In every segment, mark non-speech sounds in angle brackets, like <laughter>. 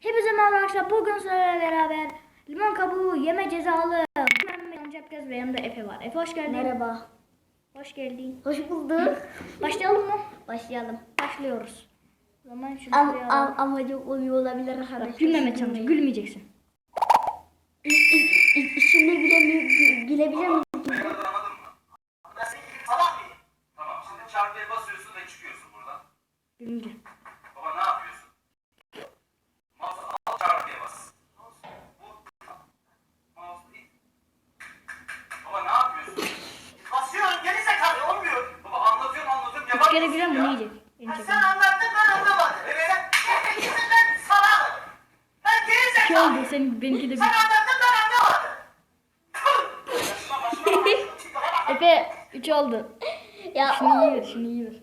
Hepinize merhaba arkadaşlar. Bugün sizlerle beraber limon kabuğu yeme cezalı. Ben Mehmet yapacağız ve yanımda Efe var. Efe hoş geldin. Merhaba. Hoş geldin. Hoş bulduk. Başlayalım mı? Başlayalım. Başlıyoruz. O zaman şunu Am, am, ama çok oluyor olabilir arkadaşlar. Bak, Gülmeme çalışıyor. Gülmeyeceksin. Şimdi gülemiyor, gü- gülebilir miyim? Anladın mı? Ben senin gibi salak mıyım? Tamam şimdi çarpıya basıyorsun ve çıkıyorsun buradan. Gülünce. Baba ne yapıyorsun? Mouse al çarpıya bas. Bu mouse değil. Baba ne yapıyorsun? Basıyorum geri zekalı olmuyor. Baba anlatıyorum Üç gülen ya. bunu yiyecek. Sen anlattın ben anlamadım. Sen ben salağım. Ben geri İki zekalı. oldu. Senin benimki de Sen bir. anlattın ben anlamadım. <laughs> Efe 3 oldu. Ya, Şunu iyi ver. Şunu iyi ver.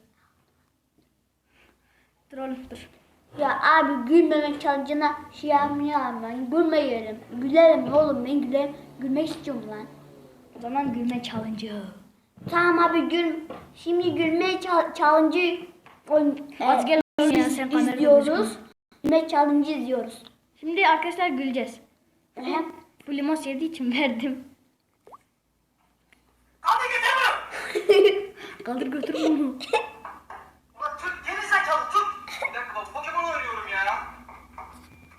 Dur oğlum dur. ya abi gülmemek challenge'ına şey yapmıyorum ben. Gülmeyelim. Gülerim oğlum ben gülerim. Gülmek istiyorum lan. O zaman gülme challenge'ı. Tamam abi gül. Şimdi gülme chal- challenge'ı oyun- Az e, gel ya, sen izliyoruz. gözükme. Gülme challenge izliyoruz. Şimdi arkadaşlar güleceğiz. Hem Bu limon sevdiği için verdim. Hadi gidelim. <laughs> Kaldır götür bunu. <laughs> Ulan Türk geri zekalı Türk. Bir dakika bak Pokemon oynuyorum ya.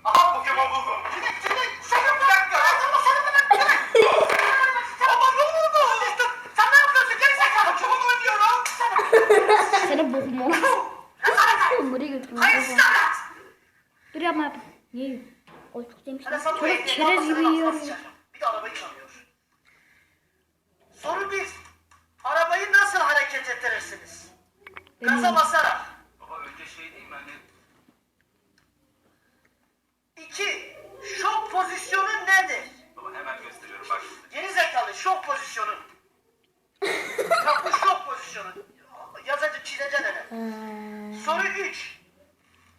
Aha Pokemon buldum. Şimdi şimdi sakın bir dakika. Sakın sakın bir dakika. Ama ne oldu? Sen ne yapıyorsun geri zekalı? Pokemon oynuyorum. Sana bokum olmaz. buraya evlat. Dur yapma yapma. Niye yiyorsun? O çok demiş. Hele sana bu Çocuk ehliyet çerez gibi laf yiyor. basacağım. Bir de arabayı çalıyor. Soru bir. Arabayı nasıl hareket ettirirsiniz? Gaza basarak. Baba önce şey değil mi hani? İki. Şok pozisyonu nedir? Baba hemen gösteriyorum bak. Geri zekalı şok pozisyonu. Bak bu şok pozisyonu. Yazacı çizeceksin hele. Soru 3.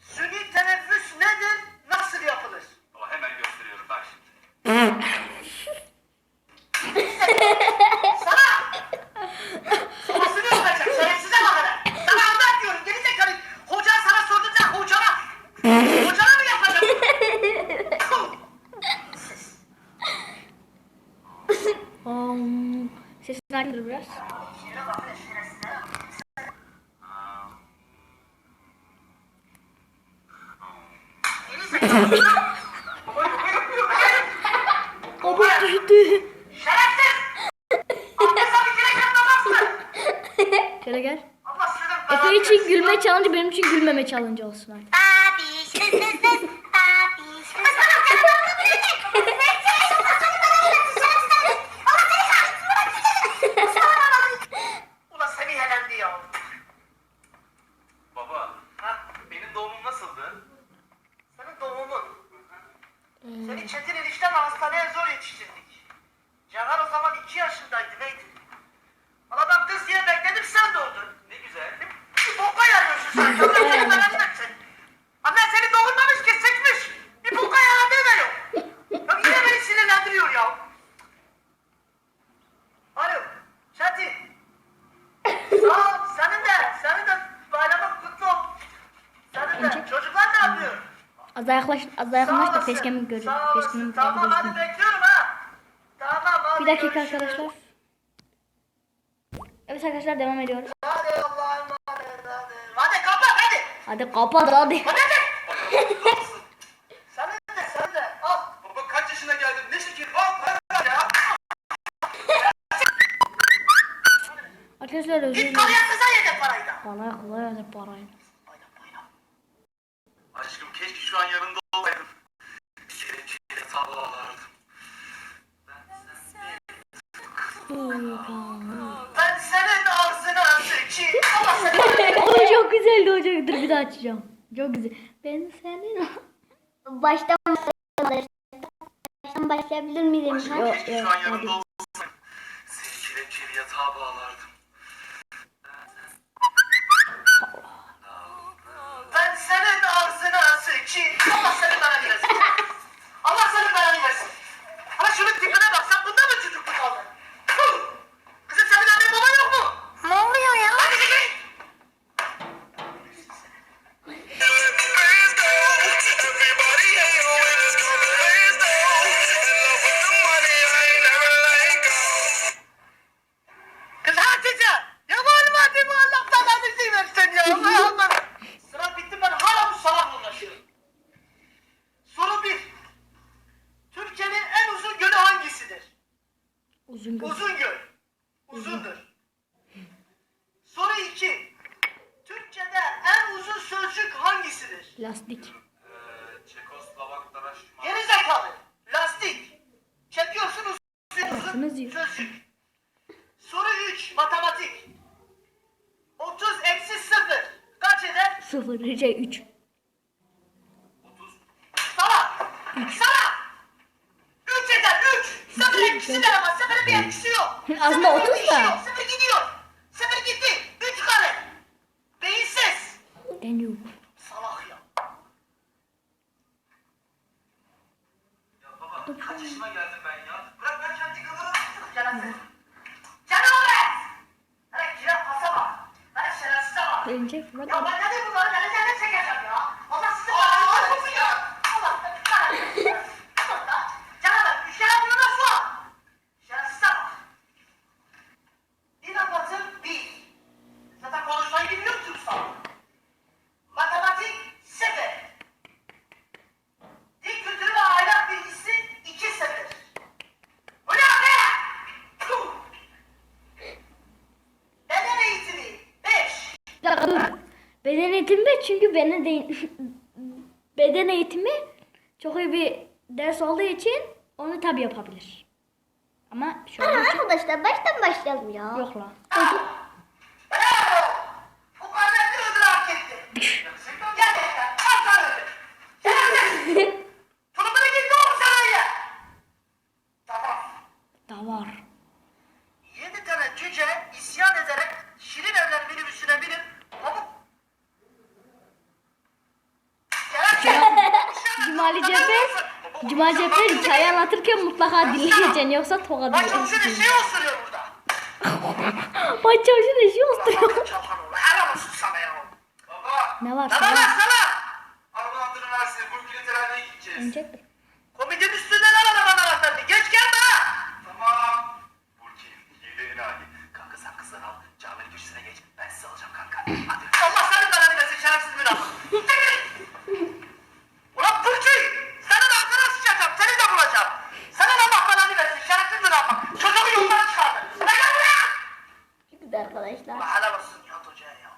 Suni teneffüs nedir? Nasıl yapılır? Baba hemen gösteriyorum bak şimdi. Sana! Sorusunu yapacak. Şerefsize bak hele. Sana anlat diyorum. Geri zekalı. Hoca sana sordu da hocana. Hocana mı yapacak? Sesini arttır biraz. Kabuk düştü. Abi. Şöyle gel. Efe için gülme challenge benim için gülmeme challenge olsun artık. Ulan seni helendi ya. Baba. Ha? Benim doğumum nasıldı? Senin doğumun. Seni Çetin enişten hastaneye zor yetiştirdik. Caner o zaman iki yaşındaydı neydi? Valla ben kız diye bekledim sen doğdun. Ne güzel. Bir, bir boka yarıyorsun sen. Annen <laughs> seni doğurmamış ki sıkmış. Bir boka yaradığı da yok. Ya yine beni sinirlendiriyor ya. Alo. Çetin. Sağ ol. Senin de. Senin de bayramın kutlu olsun. Senin de. Çocuklar ne yapıyor? Az daha yaklaş, az daha yakınlaş da. Sağ olasın. Facecam'ı Tamam hadi bekliyorum ha. Tamam hadi Bir dakika arkadaşlar. Evet arkadaşlar devam ediyoruz. Hadi Allah'a emanet hadi. Hadi kapat hadi. Hadi kapat hadi. Hadi hadi. <laughs> sen de sen de al. Baba kaç yaşına geldin ne şekil al ver ya. Arkadaşlar özür Git dilerim. karıya kıza yedin parayı da. Bana kolay hadi parayı. Aşkım keşke şu an yanında olsaydın. Bir kere kere sallalardım. Ben senin ağzına sıçayım. Allah seni o çok güzeldi çok. Dur bir daha açacağım. Çok güzel. Ben senin Baştan baştan başlayabilir miyim? Yok, yok, hadi. Uzungöl. Uzungöl. Uzundur. Soru 2. Türkçede en uzun sözcük hangisidir? Lastik. Ee, Çekoslovaklara şu Geri zekalı. Lastik. Çekiyorsun uzun sözcük. Soru 3. Matematik. 30 eksi 0. Kaç eder? 0 şey 3. 30 Salak. Salak. 3 eder 3. Sıfır etkisi de ama sıfırın bir etkisi yok. Aslında Sıfır 30 bir işi da. yok, Sıfır gidiyor. Sıfır gitti. 3 kare. Beyinsiz. En yok. Salak ya. Ya baba kaç yaşıma geldim ben ya? Bırak ben kendi pasa bak. Hele şerefsize bak. Gelecek Fırat Ya ben ne diyeyim bunları? Ben ne çekeceğim ya? Allah sizi kahretsin ya. Allah sizi kahretsin. Canım bak. Bir şey yapıyor nasıl? Şerefsize bak. Bir anlatım bir. Zaten konuşmayı bilmiyorsun sen. Matematik sıfır. Dil kültürü ve ahlak bilgisi iki sıfır. Bu ne be? Puh! Beden eğitimi beş. Bir dakika dur. Beden eğitimi de çünkü beden, de, <laughs> beden eğitimi çok iyi bir ders olduğu için onu tabi yapabilir. Ama Ama için arkadaşlar baştan başlayalım ya. yok la. Cumali Cephe, Cumali Cephe hikaye anlatırken mutlaka dinleyeceksin yoksa tokat Başımızın yiyeceksin. eşeği osuruyor burada. Başçavuşun eşi osturuyor. Çalhanoğlu helal olsun sana ya. Baba Ne var Ne var sana? adını versene. Bu teraniye gideceğiz. Önce Komitenin üstünden al arabanın anahtarını. Geç gelme ha. Tamam. Burki yedeğini Ali. Kanka sen kızları al. Caminin köşesine geç. Ben sizi alacağım kanka. Hadi. Allah senin belanı versin şerefsiz münafık. Ulan Burki! Senin ağzına sıçacağım. Seni de bulacağım. Senin Allah belanı versin şerefsiz münafık. Çocuğu yoldan çıkardın. Lan gel buraya. Şimdi arkadaşlar. Ulan helal olsun Nihat Hoca'ya ya.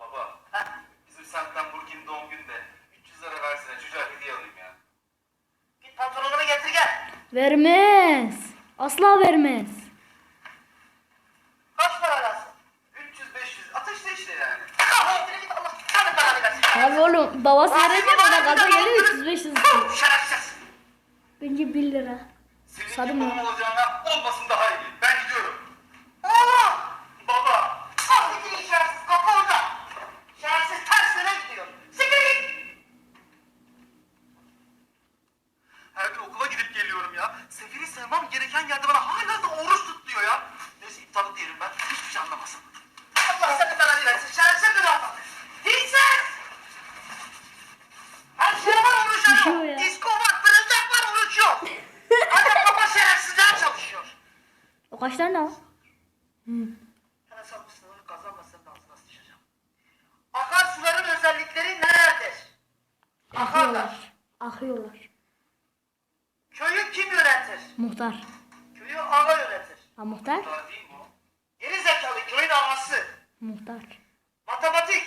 Baba Ha? bizim semtten Burki'nin doğum günde 300 lira versene. Çocuğa hediye alayım ya. Git pantolonunu getir gel. Vermez. Asla vermez. Kaç para lazım? 300-500 ateşle işte yani. Abi oğlum davası verecek ona gaza geliyor 300 500 Puh, Şerefsiz. Bence 1 lira. Senin Sarı gibi mı? olacağına olmasın daha iyi. Ben gidiyorum. Oğlum. Baba. Al gidin şerefsiz kapı orada. Şerefsiz ters yöne gidiyor. Siktir git. Her gün okula gidip geliyorum ya. Seferi sevmem gereken yerde bana hala da oruç tut diyor ya. Neyse iptal diyelim ben. Hiçbir şey anlamasın. Allah senin belanı versin. Şerefsiz bir laf. Dinsiz. Her şey var oruç Düşüyor ya. yok. Disko var, fırıldak var oruç yok. Ancak baba şerefsizler çalışıyor. Tane var? Sana salmışsın onu kazanmasın ağzına sıçacağım. Akarsuların özellikleri nelerdir? Akıyorlar. Akıyorlar. Köyü kim yönetir? Muhtar. Köyü ağa yönetir. Ha muhtar? Daha değil mi o? Geri zekalı köyün ağası. Muhtar. Matematik.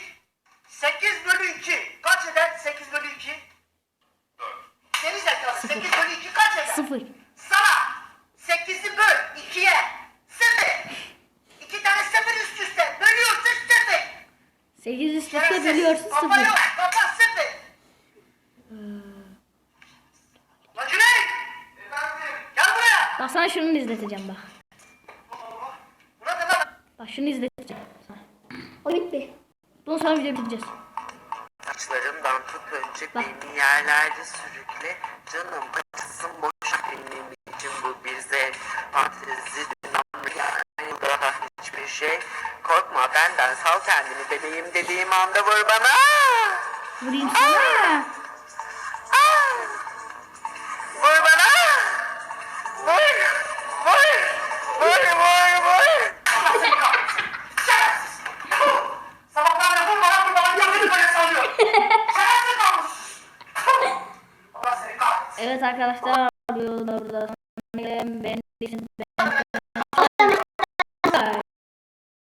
8 bölü 2. Kaç eder 8 bölü 2? 4. Geri zekalı Sıfır. 8 bölü 2 kaç eder? Sıfır. Sana 8'i böl 2'ye. 0. 2 tane 0 üst üste. Bölüyorsun 0. 8 üst üste Şerefsiz. bölüyorsun Kafa 0. yok. Kafa 0. Lan Cüneyt. Gel buraya. Bak sana şunu izleteceğim bak. Bak şunu izleteceğim. sana. O gitti. Bundan sonra video bitireceğiz. Saçlarımdan tut önce Bak. beni yerlerde sürükle Canım acısın boş benim için bu bir zevk Fantezi dünyanın yani daha hiçbir şey Korkma benden sal kendini bebeğim dediğim anda vur bana Vurayım sana. Vur bana Vur Vur Vur vur vur Allah seni kahretsin. Şerefsiz. Puh. Sabahlar vur bana vur bana diyor beni böyle sallıyor. Şerefsiz. Puh. Allah seni kahretsin. Evet arkadaşlar.